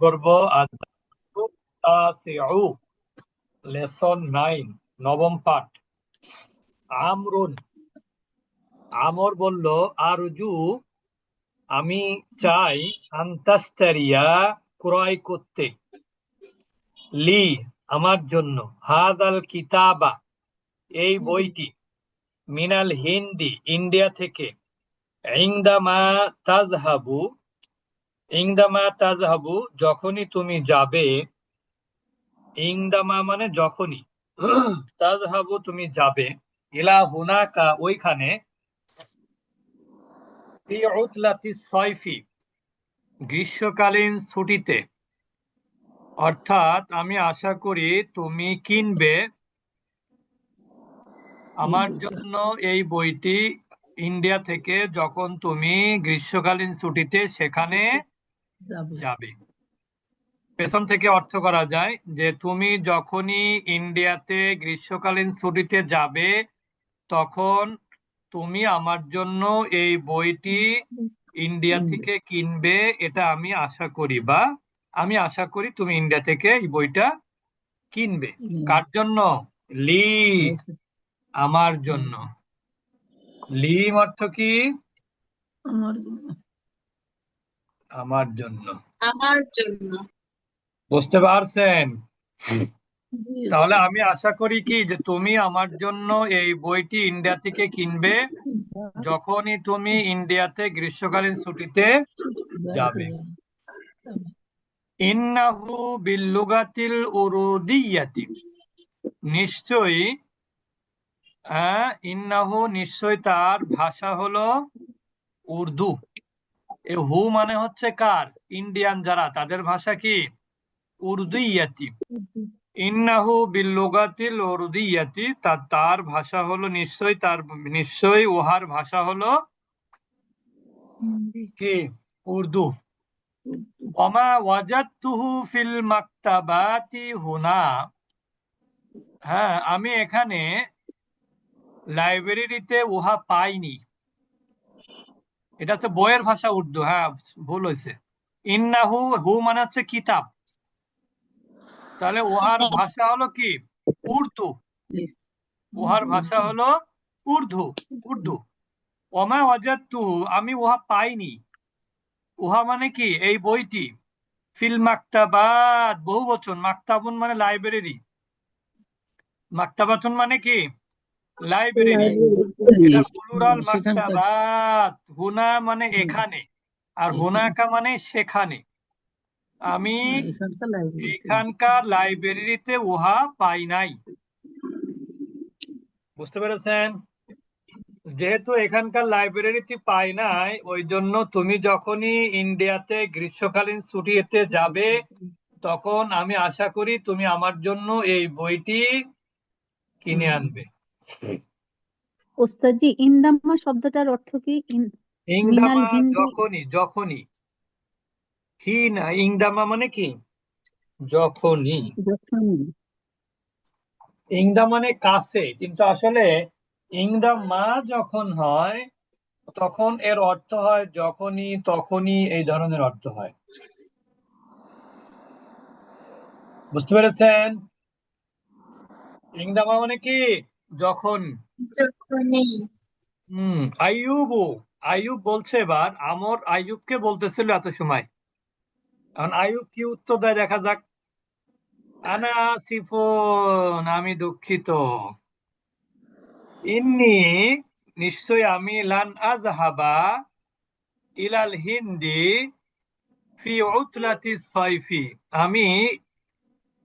করব lesson nine, নবম পাঠ। আমরুন। আমর বলল, আরজু, আমি চাই আন্তাস্তারিয়া ক্রয় করতে। লি, আমার জন্য। হাদাল কিতাবা, এই বইটি মিনাল হিন্দি, ইন্ডিয়া থেকে। ইংদামা তাজহাবু ইংদামা তাজহাবু যখনই তুমি যাবে ইংদামা মানে যখনই তাজহাবু তুমি যাবে ইলা হুনাকা ওইখানে সয়ফি গ্রীষ্মকালীন ছুটিতে। অর্থাৎ আমি আশা করি তুমি কিনবে আমার জন্য এই বইটি ইন্ডিয়া থেকে যখন তুমি গ্রীষ্মকালীন ছুটিতে সেখানে যাবে। পেছন থেকে অর্থ করা যায় যে তুমি যখনই ইন্ডিয়াতে গ্রীষ্মকালীন ছুটিতে যাবে তখন তুমি আমার জন্য এই বইটি ইন্ডিয়া থেকে কিনবে এটা আমি আশা করি বা আমি আশা করি তুমি ইন্ডিয়া থেকে এই বইটা কিনবে। কার জন্য? লি। আমার জন্য। লিম অর্থ কি? আমার জন্য। আমার জন্য। আমার জন্য। বুঝতে পারছেন? তাহলে আমি আশা করি কি যে তুমি আমার জন্য এই বইটি ইন্ডিয়া থেকে কিনবে যখনই তুমি ইন্ডিয়াতে গ্রীষ্মকালীন ছুটিতে যাবে। ইন্নাহু বিল্লুগাতিল উরুদিয়াতি। নিশ্চয়ই আহ, ইন্নাহু নিশ্চয় তার ভাষা হলো উর্দু। হু মানে হচ্ছে কার? ইন্ডিয়ান যারা তাদের ভাষা কি? উর্দুইয়াতি। ইন্নাহু বিল্লুগাতিল উরুদিয়াতি তা- তার ভাষা হলো নিশ্চয় তার নিশ্চয় উহার ভাষা হলো কি? উর্দু। ওমা ওয়াজাদতুহু ফিল মাকতাবাতি হুনা। হ্যাঁ আমি এখানে লাইব্রেরিতে উহা পাইনি। এটা হচ্ছে বইয়ের ভাষা উর্দু হ্যাঁ ভুল হয়েছে ইন্নাহু হু মানে হচ্ছে কিতাব। তাহলে উহার ভাষা হলো কি? উর্দু। উহার ভাষা হলো উর্দু উর্দু। ওমা ওয়াজাদতুহু আমি উহা পাইনি। উহা মানে কি? এই বইটি ফিল মাকতাবাত বহু বচন। মাকতাবুন মানে লাইব্রেরি। মাকতাবাতুন মানে কি? লাইব্রেরি। হুনা মানে এখানে আর হুনাকা মানে সেখানে। আমি এখানকার লাইব্রেরিতে উহা পাই নাই। বুঝতে পেরেছেন? যেহেতু এখানকার লাইব্রেরিতে পাই নাই ওই জন্য তুমি যখনই ইন্ডিয়াতে গ্রীষ্মকালীন ছুটিতে যাবে তখন আমি আশা করি তুমি আমার জন্য এই বইটি কিনে আনবে। ওস্তাদজি ইন্দামা শব্দটার অর্থ কি? ইংদামা যখনই যখনই। হি না ইংদামা মানে কি? যখনই। যখনই। ইংদা মানে কাছে কিন্তু আসলে ইংদা মা যখন হয় তখন এর অর্থ হয় যখনই তখনই এই ধরনের অর্থ হয়। বুঝতে পেরেছেন? ইংদামা মানে কি? যখন। আইয়ুব বলছে এবার, আমর বলতেছিল এত সময়। কি উত্তর দেয় দেখা যাক। আনা আসিফুন আমি দুঃখিত। ইন্নি, নিশ্চয় আমি লান আজহাবা ইলাল হিন্দি ফি উতলাতি সাইফি। আমি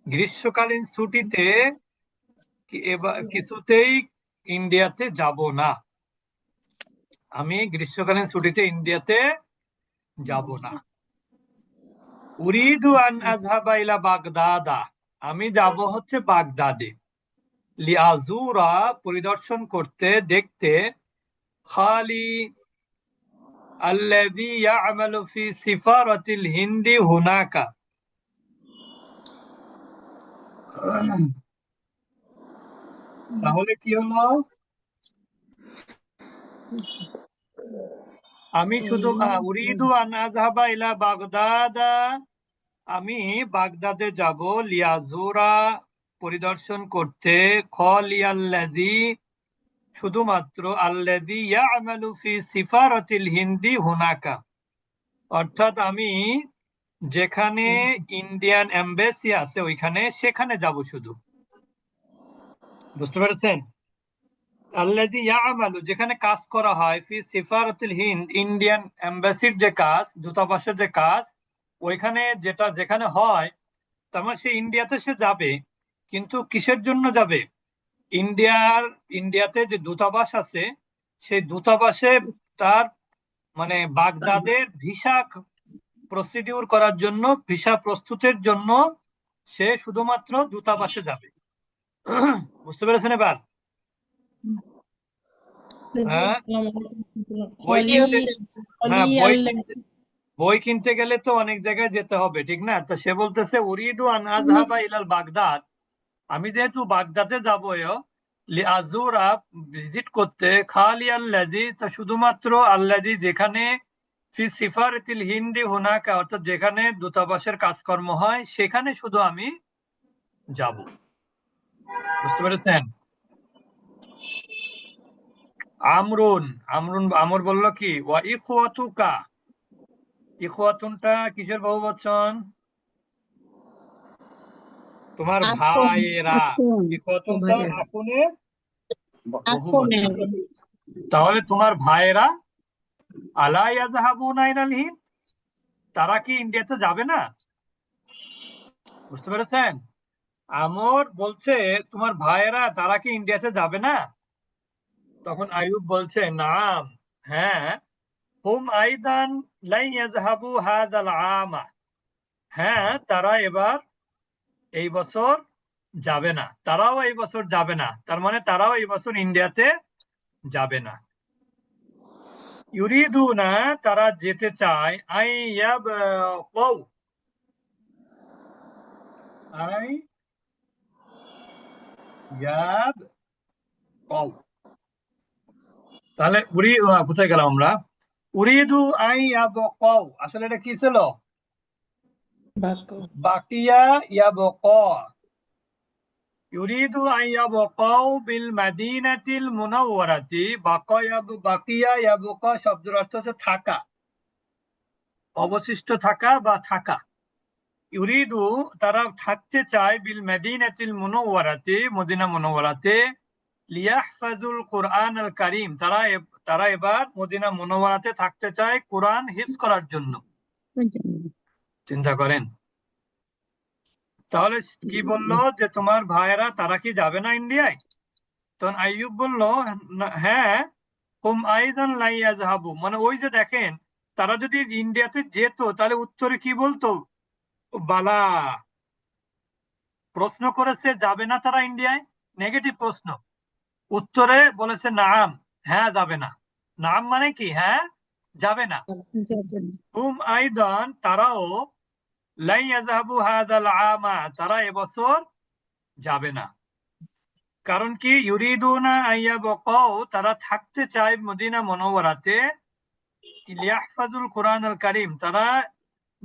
গ্রীষ্মকালীন ছুটিতে কিছুতেই ইন্ডিয়াতে যাব না। আমি গ্রীষ্মকালীন ছুটিতে ইন্ডিয়াতে যাব না। উরিদু আন আজহাবা বাগদাদা। আমি যাব হচ্ছে বাগদাদে। লিয়াজুরা পরিদর্শন করতে, দেখতে, খালি আল্লাযী ইয়ামালু ফি সিফারাতিল হিন্দি হুনাকা। তাহলে কি হলো? আমি শুধু উরিদু আন আযহাবা ইলা বাগদাদা। আমি বাগদাদে যাব লিয়াজুরা পরিদর্শন করতে। খ লিয়াল্লাজি শুধুমাত্র আল্লাযী ইয়ামালু ফি সিফারাতিল হিন্দি হুনাকা। অর্থাৎ আমি যেখানে ইন্ডিয়ান এমবাসি আছে ওইখানে সেখানে যাব শুধু। বুঝতে পেরেছেন? আল্লাযী ইয়ামালু যেখানে কাজ করা হয়, ফি সিফারাতিল হিন্দ, ইন্ডিয়ান এমবাসির যে কাজ, দূতাবাসের যে কাজ, ওইখানে যেটা যেখানে হয়, তার মানে সে ইন্ডিয়াতে সে যাবে, কিন্তু কিসের জন্য যাবে? ইন্ডিয়ার, ইন্ডিয়াতে যে দূতাবাস আছে, সেই দূতাবাসে তার মানে বাগদাদের ভিসা প্রসিডিউর করার জন্য, ভিসা প্রস্তুতের জন্য সে শুধুমাত্র দূতাবাসে যাবে। বুঝতে পেরেছেন এবার? বই কিনতে গেলে তো অনেক জায়গায় যেতে হবে ঠিক না? তো সে বলতেছে উরিদু আন ইলাল বাগদাদ। আমি যেহেতু বাগদাদে যাব আজুরা ভিজিট করতে খালি আল্লাজি তা শুধুমাত্র আল্লাজি যেখানে ফি সিফারাতিল হিন্দি হুনাকা অর্থাৎ যেখানে দূতাবাসের কাজকর্ম হয় সেখানে শুধু আমি যাব। বুঝতে পেরেছেন? আমরুন আমরুন আমর বলল কি ওয়া ইখওয়াতুকা। ইখওয়াতুনটা কিসের বহুবচন তোমার ভাইয়েরা। ইখওয়াতুনটা আপনের? তাহলে তোমার ভাইয়েরা আলা ইয়াযহাবুনা ইলাল হিন্দ? তারা কি ইন্ডিয়াতে যাবে না? বুঝতে পেরেছেন? আমর বলছে, তোমার ভাইয়েরা তারা কি ইন্ডিয়াতে যাবে না? তখন আইয়ুব বলছে, নাম হ্যাঁ হুম আইদান লাই ইয়াযহাবু হাযাল আমা হ্যাঁ তারা এবার এই বছর যাবে না, তারাও এই বছর যাবে না, তার মানে তারাও এই বছর ইন্ডিয়াতে যাবে না। ইউরিদুনা, তারা যেতে চায় আই ইয়াব আই ইয়াব কও তাহলে উরি কোথায় গেলাম আমরা? উরিদু আই ইয়াব কও আসলে এটা কি ছিল? বাকিয়া। ইয়াবকা ইউরিদু আন ইয়াবকাউ বিল মাদিনাতিল মুনাওয়ারাতি। বাকিয়া ইয়াবকা শব্দের অর্থ হচ্ছে থাকা। অবশিষ্ট থাকা বা থাকা। ইউরিদু তারা থাকতে চায় বিল মাদিনাতিল মুনাওয়ারাতি মদিনা মুনাওয়ারাতে লিয়াহফাজুল কোরআন আল কারীম তারা তারা এবার মদিনা মুনাওয়ারাতে থাকতে চায় কোরআন হিফজ করার জন্য। চিন্তা করেন। তাহলে কি বলল যে তোমার ভাইয়েরা তারা কি যাবে না ইন্ডিয়ায়? তখন আইয়ুব বলল হ্যাঁ হুম আইদান লাই ইয়াযহাবু মানে ওই যে দেখেন, তারা যদি ইন্ডিয়াতে যেত তাহলে উত্তরে কি বলতো? বালা। প্রশ্ন করেছে, যাবে না তারা ইন্ডিয়ায়? নেগেটিভ প্রশ্ন। উত্তরে বলেছে, নাম। হ্যাঁ যাবে না। নাম মানে কি? হ্যাঁ যাবে না। হুম, আইদান, তারাও তারা এবছর যাবে না। কারণ কি? ইউরিদুনা আইয়াবকাউ তারা থাকতে চায় মদিনা মনোবরাতে। লিয়াহফাজুল কোরআন আল কারীম, তারা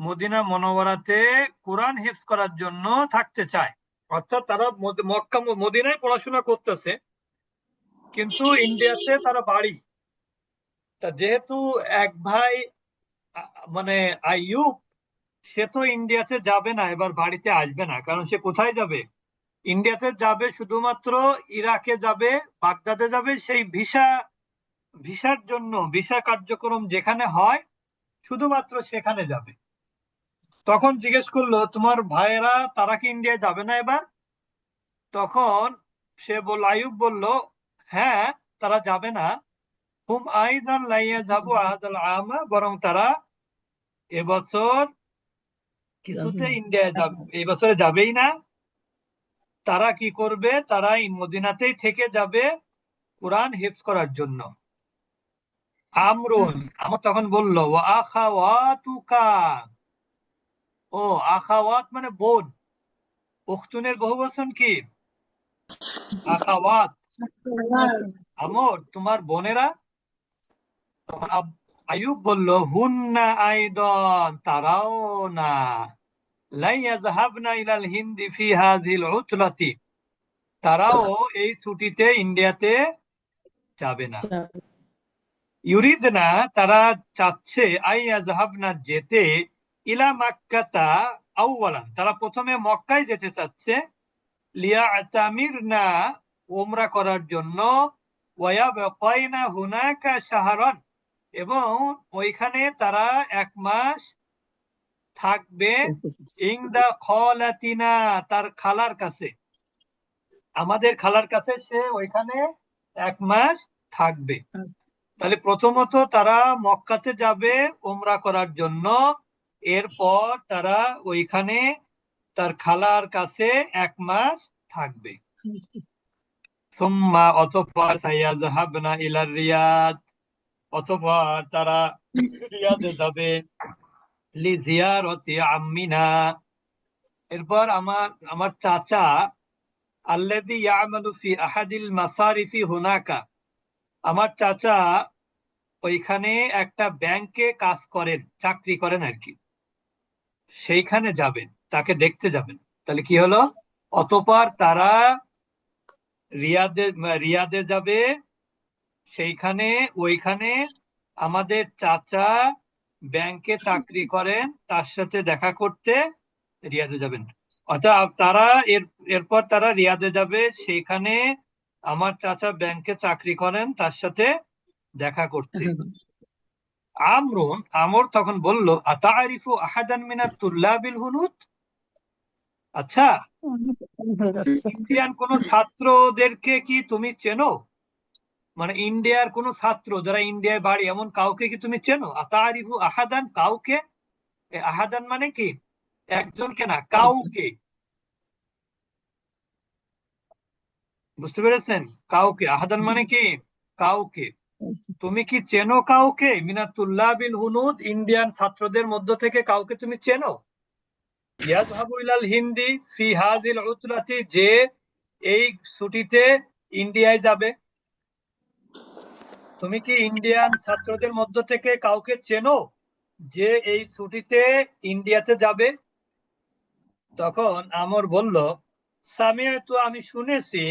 মদিনা মনোবরাতে কোরআন হিফজ করার জন্য থাকতে চায়। অর্থাৎ তারা মক্কা, মদিনায় পড়াশোনা করতেছে, কিন্তু ইন্ডিয়াতে তারা বাড়ি। তা যেহেতু এক ভাই মানে আইয়ুব, সে তো ইন্ডিয়াতে যাবে না, এবার বাড়িতে আসবে না, কারণ সে কোথায় যাবে? ইন্ডিয়াতে যাবে শুধুমাত্র ইরাকে যাবে, বাগদাদে যাবে, সেই ভিসা, ভিসার জন্য, ভিসা কার্যক্রম যেখানে হয়, শুধুমাত্র সেখানে যাবে। তখন জিজ্ঞেস করল তোমার ভাইয়েরা তারা কি ইন্ডিয়ায় যাবে না এবার? তখন সে বলল আইয়ুব বলল হ্যাঁ তারা যাবে না। হুম আইদান লাইয়া যাব আহাদাল আমা বরং তারা এবছর কিছুতে। ইন্ডিয়ায় যাবে এই বছরে যাবেই না। তারা কি করবে? তারা এই মদিনাতেই থেকে যাবে কোরআন হিফজ করার জন্য। আমরুন। আমার তখন বলল ও আখাওয়াতুকা। ও আখাওয়াত মানে বোন। উখতুনের বহুবচন কি? আখাওয়াত। আমর তোমার বোনেরা? আইয়ুব বলল হুন্না আইদন তারাও না। ইলাল হিন্দি ফি হাযিল উতলাতি। তারাও এই ছুটিতে ইন্ডিয়াতে যাবে না। ইউরিদনা তারা চাচ্ছে আই ইয়াযহাবনা যেতে ইলা মাক্কাতা তারা প্রথমে মক্কায় যেতে চাচ্ছে লিয়াতামিরনা ওমরা করার জন্য ওয়ায়াবকাইনা হুনাকা শাহরান। এবং ওইখানে তারা এক মাস থাকবে ইংদা খলাতিনা তার খালার কাছে। আমাদের খালার কাছে সে ওইখানে এক মাস থাকবে। তাহলে প্রথমত তারা মক্কাতে যাবে ওমরা করার জন্য। এরপর তারা ওইখানে তার খালার কাছে এক মাস থাকবে। সুম্মা অতঃপর সাইয়াযহাবনা ইলা রিয়াদ। অতঃপর তারা রিয়াদে যাবে। আম্মিনা। এরপর আমার আমার চাচা, আল্লাযী ইয়ামালু ফি আহাদিল মাসারিফি হুনাকা। আমার চাচা ওইখানে একটা ব্যাংকে কাজ করেন, চাকরি করেন আর কি। সেইখানে যাবেন, তাকে দেখতে যাবেন। তাহলে কি হলো? অতঃপর তারা রিয়াদে রিয়াদে যাবে, সেইখানে, ওইখানে আমাদের চাচা ব্যাংকে চাকরি করেন, তার সাথে দেখা করতে রিয়াদে যাবেন। অর্থাৎ তারা এর, এরপর তারা রিয়াদে যাবে, সেইখানে আমার চাচা ব্যাংকে চাকরি করেন, তার সাথে দেখা করতে। আমরুন, আমর তখন বলল আতারিফু আহাদান মিনাত তুল্লাবিল হুনুত আচ্ছা ইন্ডিয়ান কোন ছাত্রদেরকে কি তুমি চেনো? মানে ইন্ডিয়ার কোন ছাত্র যারা ইন্ডিয়ায় বাড়ি, এমন কাউকে কি তুমি চেনো? আতারিফু আহাদান, কাউকে? আহাদান মানে কি? একজনকে না, কাউকে। বুঝতে পেরেছেন? কাউকে, আহাদান মানে কি? কাউকে। তুমি কি চেনো কাউকে? মিনাতুল্লাহ বিল হুনুদ ইন্ডিয়ান ছাত্রদের মধ্য থেকে কাউকে তুমি চেনো? ইয়াযহাবু ইলাল হিন্দি ফি হাযিল উতলাতি যে এই ছুটিতে ইন্ডিয়ায় যাবে। তুমি কি ইন্ডিয়ান ছাত্রদের মধ্য থেকে কাউকে চেনো, যে এই ছুটিতে ইন্ডিয়াতে যাবে? তখন আমর বলল সামিয়া তো আমি শুনেছি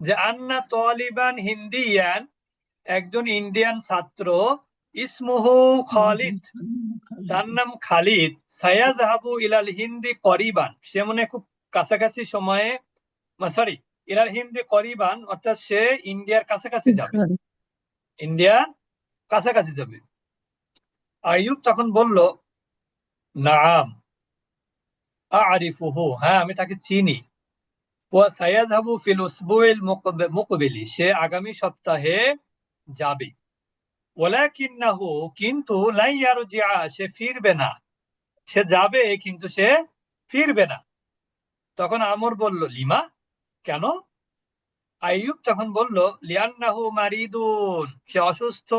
যে আন্না তালিবান হিন্দিয়ান একজন ইন্ডিয়ান ছাত্র ইসমুহু খালিদ। তার নাম খালিদ। সায়াজহাবু ইলাল হিন্দি করিবান। সে মনে খুব কাছাকাছি সময়ে সরি ইলাল হিন্দি করিবান অর্থাৎ সে ইন্ডিয়ার কাছাকাছি যাবে। ইন্ডিয়ার কাছাকাছি যাবে। আইয়ুব তখন বলল নাম আরিফুহু হ্যাঁ আমি তাকে চিনি। ওয়া সায়াযহাবু ফিল উসবুইল মুকব- মুকবিলি। সে আগামী সপ্তাহে যাবে। কিন্তু সে ফিরবে না। সে যাবে কিন্তু সে ফিরবে না। তখন আমর বলল, লিমা, কেন? আইয়ুব তখন বলল, লিয়ান্নাহু মারিদুন, সে অসুস্থ।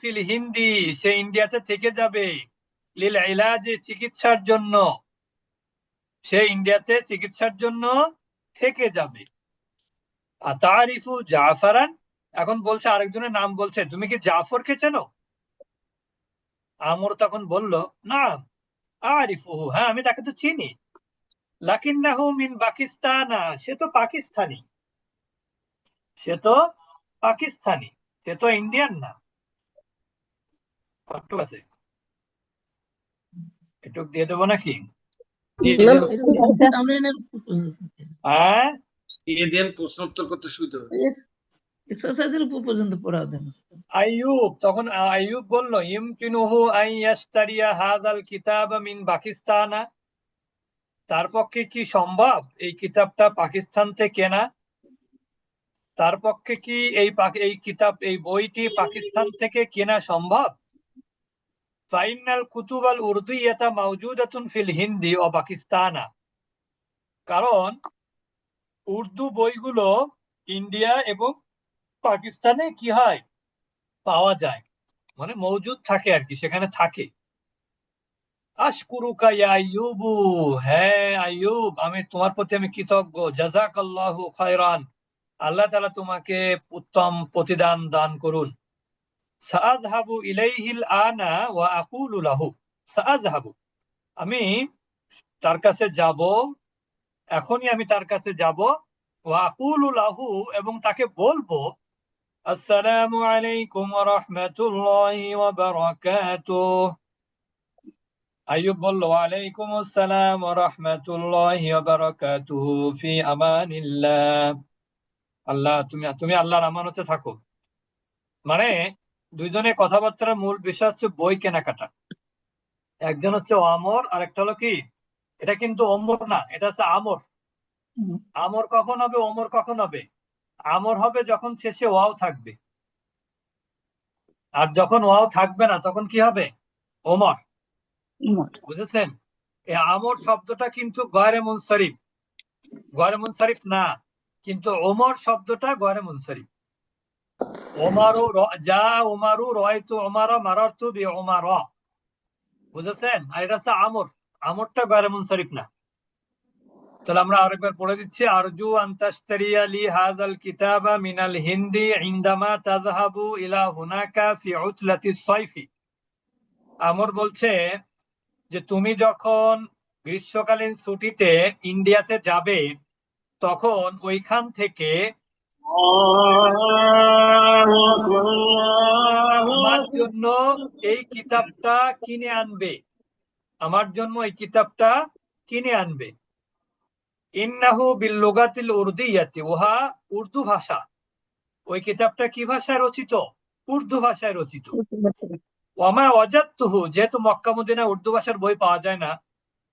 ফিল হিন্দি, সে ইন্ডিয়াতে থেকে যাবে। লিল চিকিৎসার জন্য। সে ইন্ডিয়াতে চিকিৎসার জন্য থেকে যাবে। আতারিফু জাফারান এখন বলছে আরেকজনের নাম বলছে তুমি কি জাফরকে চেনো? আমর তখন বলল না আরিফুহু হ্যাঁ আমি তাকে তো চিনি। লাকিন্নাহু মিন পাকিস্তানা সে তো পাকিস্তানি। সে তো পাকিস্তানি সে তো ইন্ডিয়ান না। কত আছে। দিয়ে দেবো নাকি? হ্যাঁ? দিয়ে দেন প্রশ্ন উত্তর করতে সুবিধা এক্সারসাইজের উপর পর্যন্ত পড়াও দেন। আইয়ুব, তখন আইয়ুব বলল, ইমকিনুহু হাযাল কিতাব মিন পাকিস্তানা। তার পক্ষে কি সম্ভব? এই কিতাবটা পাকিস্তান থেকে কেনা তার পক্ষে কি এই এই কিতাব, এই বইটি পাকিস্তান থেকে কেনা সম্ভব? ফাইনাল কুতুবাল ফিল হিন্দি ও পাকিস্তানা। কারণ উর্দু বইগুলো ইন্ডিয়া এবং পাকিস্তানে কি হয়? পাওয়া যায়। মানে মজুদ থাকে আর কি, সেখানে থাকে। আশকুরুকা হ্যাঁ আইয়ুব, আমি তোমার প্রতি আমি কৃতজ্ঞ। খায়রান। আল্লাহ তাআলা তোমাকে উত্তম প্রতিদান দান করুন। সাআযহাবু ইলাইহিল আনা ওয়া আকুলু লাহু। সাআযহাবু। আমি তার কাছে যাব, এখনই আমি তার কাছে যাব। ওয়াকুলু লাহু এবং তাকে বলব আলাইকুম ওয়া রাহমাতুল্লাহি ওয়া বারাকাতুহু আইয়ুব বলল ওয়ালাইকুম আসসালাম রাহমাতুল্লাহি বারাকাতুহু ফি আমানিল্লাহ আল্লাহ তুমি তুমি আল্লাহর আমানতে থাকো। মানে দুইজনের কথাবার্তার মূল বিষয় হচ্ছে বই কেনাকাটা। একজন হচ্ছে অমর আর একটা হলো কি? এটা কিন্তু অমর না এটা হচ্ছে আমর। আমর কখন হবে অমর কখন হবে? আমর হবে যখন শেষে ওয়াও থাকবে। আর যখন ওয়াও থাকবে না তখন কি হবে? ওমর। বুঝেছেন? আমর শব্দটা কিন্তু গয়রে মুনসারিফ। গয়রে মুনসারিফ না কিন্তু ওমর শব্দটা গয়রে মুনসারিফ। ওমারু র- যা ওমারু রয়তু ওমারা মারারতু বি ওমারা। বুঝেছেন? আর এটা হচ্ছে আমর। আমরটা গয়রে মুনসারিফ না। তাহলে আমরা আরেকবার পড়ে দিচ্ছি, আরজু আন্তাশতারিয়া লি হাযাল কিতাবা মিনাল হিন্দি ইনদামা তাযহাবু ইলা হুনাকা ফি উতলাতি সাইফি আমর বলছে যে, তুমি যখন গ্রীষ্মকালীন ছুটিতে ইন্ডিয়াতে যাবে, তখন ওইখান থেকে আমার জন্য এই কিতাবটা কিনে আনবে। আমার জন্য এই কিতাবটা কিনে আনবে। ইন্নাহু বিল লুগাতিল উর্দিয়াতি উহা উর্দু ভাষা। ওই কিতাবটা কি ভাষায় রচিত? উর্দু ভাষায় রচিত। ওমা অজাত্তুহু যেহেতু মক্কা মদিনা উর্দু ভাষার বই পাওয়া যায় না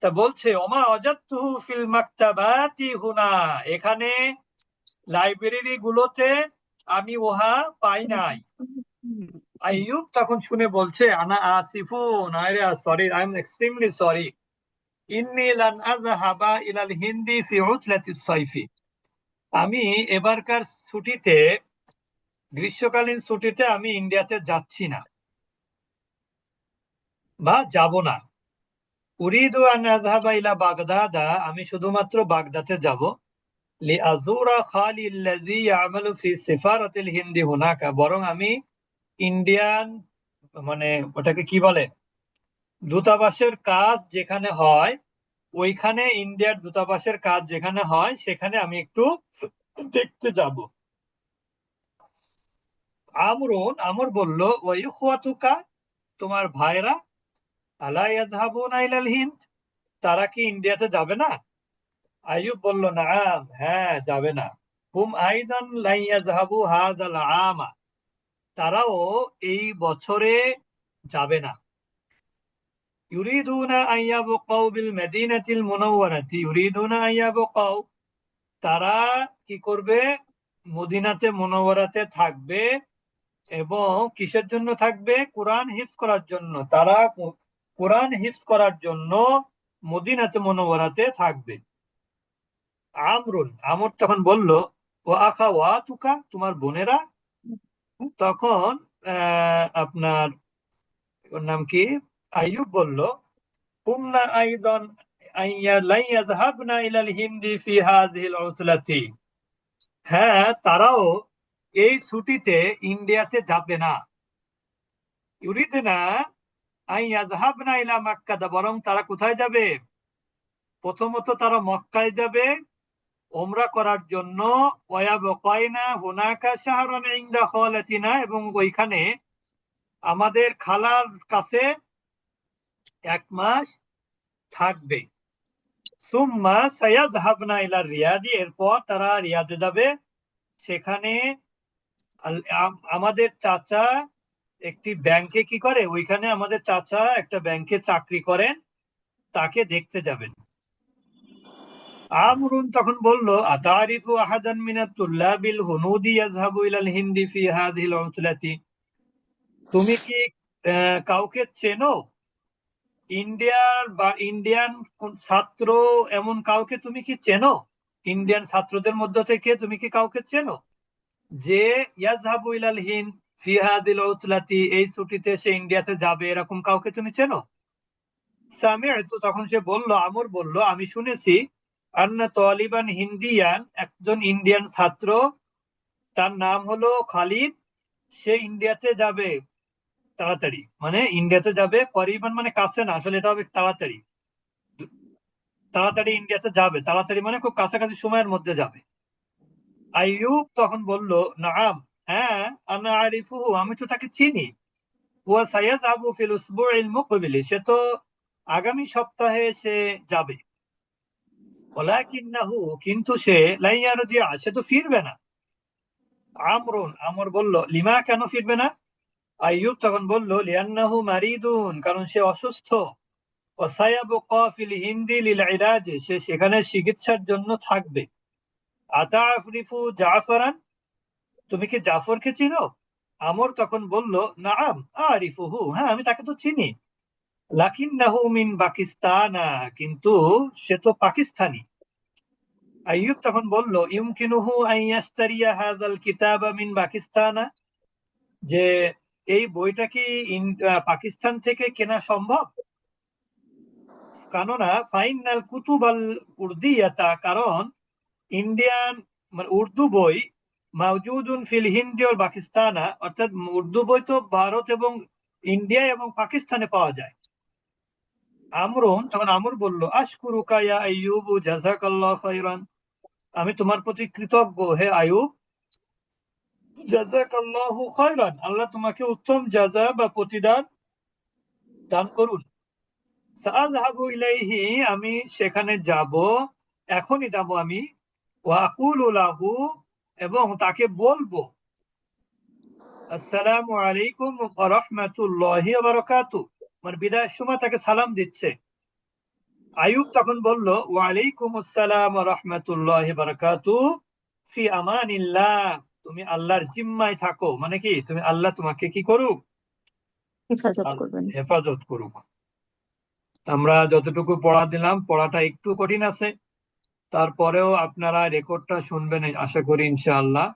তা বলছে ওমা অজাত্তুহু ফিল মাকতাবাতি হুনা এখানে লাইব্রেরি গুলোতে আমি উহা পাই নাই। আইয়ুব তখন শুনে বলছে আনা আসিফুন আরে sorry I am extremely sorry. ইন্নি লান আযহাবা ইলাল হিন্দি ফি সাইফি। আমি এবারকার ছুটিতে, গ্রীষ্মকালীন ছুটিতে আমি ইন্ডিয়াতে যাচ্ছি না। বা যাব না। উরিদু আন আযহাবা ইলা বাগদাদা আমি শুধুমাত্র বাগদাদে যাব। লি আজুরা খালি আল্লাযী ইয়ামালু ফি সিফারাতিল হিন্দি হুনাকা বরং আমি ইন্ডিয়ান মানে ওটাকে কি বলে, দূতাবাসের কাজ যেখানে হয় ওইখানে ইন্ডিয়ার দূতাবাসের কাজ যেখানে হয়, সেখানে আমি একটু দেখতে যাব। আমরুন, আমর বলল, ওয়া ইখওয়াতুকা, তোমার ভাইরা, আলা ইয়াযহাবুনা ইলাল হিন্দ, তারা কি ইন্ডিয়াতে যাবে না? আইয়ুব বলল, নাম হ্যাঁ যাবে না। হুম আইদান লাই ইয়াযহাবু হাযাল আমা, তারাও এই বছরে যাবে না। ইউরিদুনা আন ইয়াবকাউ বিল মাদিনাতিল মুনাওয়ারাতি। ইউরিদুনা আন ইয়াবকাউ তারা কি করবে? মদিনাতে মুনাওয়ারাতে থাকবে এবং কিসের জন্য থাকবে? কোরআন হিফজ করার জন্য। তারা কোরআন হিফজ করার জন্য মদিনাতে মুনাওয়ারাতে থাকবে। আমরুন, আমর তখন বলল ও আখা ওয়া তুকা, তোমার বোনেরা? তখন আপনার ওর নাম কি? আইয়ুব বলল কুমনা আইদান হ্যাঁ তারাও এই ছুটিতে ইন্ডিয়াতে যাবে না। ইউরিদনা আন ইয়াযহাবনা ইলা বরং তারা কোথায় যাবে? প্রথমত তারা মক্কায় যাবে। ওমরা করার জন্য এবং ওইখানে আমাদের খালার কাছে এক মাস থাকবে। সুম্মা সায়াযহাবনা ইলা রিয়াদি, এরপর তারা রিয়াদে যাবে। সেখানে আমাদের চাচা একটি ব্যাংকে কি করে? ওইখানে আমাদের চাচা একটা ব্যাংকে চাকরি করেন, তাকে দেখতে যাবেন। আমরুন তখন বলল, আতারিফু আহাদান মিনাত তুল্লাবিল হুনুদি ইয়াযহাবু ইলাল হিন্দি ফি তুমি কি কাউকে চেনো? ইন্ডিয়ার বা ইন্ডিয়ান ছাত্র এমন কাউকে তুমি কি চেনো? ইন্ডিয়ান ছাত্রদের মধ্য থেকে তুমি কি কাউকে চেনো? যে ইয়াযহাবু ইলাল হিন্দ ফি হাযিল উতলাতি, এই ছুটিতে সে ইন্ডিয়াতে যাবে, এরকম কাউকে তুমি চেনো? সামি'তু তখন সে বলল, আমর বলল, আমি শুনেছি আন্না তালিবান হিন্দিয়ান একজন ইন্ডিয়ান ছাত্র, তার নাম হলো খালিদ, সে ইন্ডিয়াতে যাবে। তাড়াতাড়ি। মানে ইন্ডিয়াতে যাবে, করিবান মানে কাছে না, আসলে এটা হবে তাড়াতাড়ি। তাড়াতাড়ি ইন্ডিয়াতে যাবে। তাড়াতাড়ি মানে খুব কাছাকাছি সময়ের মধ্যে যাবে। আইয়ুব তখন বলল, নাম হ্যাঁ আনা আরিফুহু, আমি তো তাকে চিনি। ওয়া সায়াযহাবু ফিল উসবুইল মুকবিলি, সে তো আগামী সপ্তাহে সে যাবে। ওয়ালাকিন্নাহু কিন্তু সে লাই ইয়ারজিআ সে তো ফিরবে না। আমরুন, আমর বলল, লিমা কেন ফিরবে না? আইয়ুব তখন বলল, লিয়ান্নাহু মারিদুন কারণ সে অসুস্থ। হিন্দি লিল ইলাজ সে সেখানে চিকিৎসার জন্য থাকবে। আতাফরিফু জাফরান তুমি কি জাফরকে চিনো? আমর তখন বলল নাম আরিফুহু হ্যাঁ আমি তাকে তো চিনি। লাকিন্নাহু মিন পাকিস্তানা কিন্তু সে তো পাকিস্তানি। আইয়ুব তখন বলল, ইউমকিনুহু আইয়াস্তারিয়া হাযাল কিতাবা মিন পাকিস্তানা যে এই বইটা কি পাকিস্তান থেকে কেনা সম্ভব? কেননা ফাইনাল কুতুবাল উর্দিয়াতা, কারণ ইন্ডিয়ান মানে উর্দু বই মাউজুদুন ফিল হিন্দি ও পাকিস্তানা, অর্থাৎ উর্দু বই তো ভারত এবং ইন্ডিয়া এবং পাকিস্তানে পাওয়া যায়। আমরুন তখন আমর বলল, আশকুরুকা ইয়া আইয়ুবু জাযাকাল্লাহু খাইরান আমি তোমার প্রতি কৃতজ্ঞ, হে আয়ুব জাযাকাল্লাহু খাইরান আল্লাহ তোমাকে উত্তম জাযা বা প্রতিদান দান করুন। সাআযহাবু ইলাইহি, আমি সেখানে যাব, এখনই যাব আমি। ওয়া আকুলু লাহু, এবং তাকে বলব, আসসালামু আলাইকুম ওয়া রাহমাতুল্লাহি ওয়া মানে বিদায়ের সময় তাকে সালাম দিচ্ছে। আয়ুব তখন বলল, ওয়া আলাইকুম আসসালাম ওয়া রাহমাতুল্লাহি ওয়া বারাকাতুহু ফি আমানিল্লাহ। তুমি আল্লাহর জিম্মায় থাকো। মানে কি? তুমি আল্লাহ তোমাকে কি করুক? হেফাজত করবেন। হেফাজত করুক। আমরা যতটুকু পড়া দিলাম পড়াটা একটু কঠিন আছে। তারপরেও আপনারা রেকর্ডটা শুনবেন আশা করি ইনশাআল্লাহ।